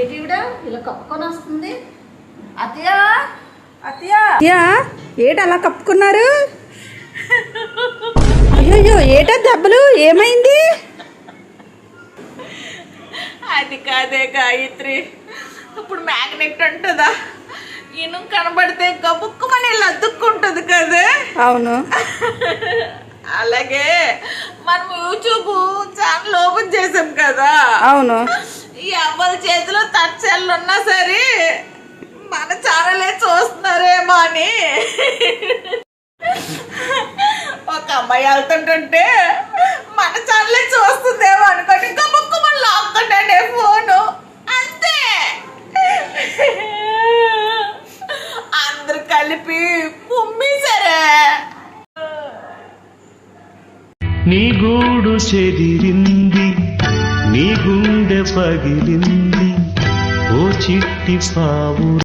ఏటివిడ ఇలా కప్పుకొని వస్తుంది. ఏట అలా కప్పుకున్నారు? అయ్యో ఏటా దెబ్బలు? ఏమైంది? అది కాదే గాయత్రి. ఇప్పుడు మ్యాగ్నెట్ అంటుందా ఇను కనబడితే గబుక్కుమని ఇలా అద్దుక్కుంటుంది కదా. అవును. అలాగే మనం యూట్యూబ్ ఛానల్ ఓపెన్ చేసాం కదా. అవును. అవ్వల చేతిలో టచ్ ఉన్నా సరే మన చారలే చూస్తున్నారేమో అని. ఒక అమ్మాయి వెళ్తుంటుంటే మన ఛానలే చూస్తుందేమో అనుకోండి గబుక్కు మన లాక్కుంటాడే ఫోను. అంతే. అందరు కలిపి కుమ్మేశారే నీ గూడు చెదిరింది పగిలింది. ఓ చిట్టి పావు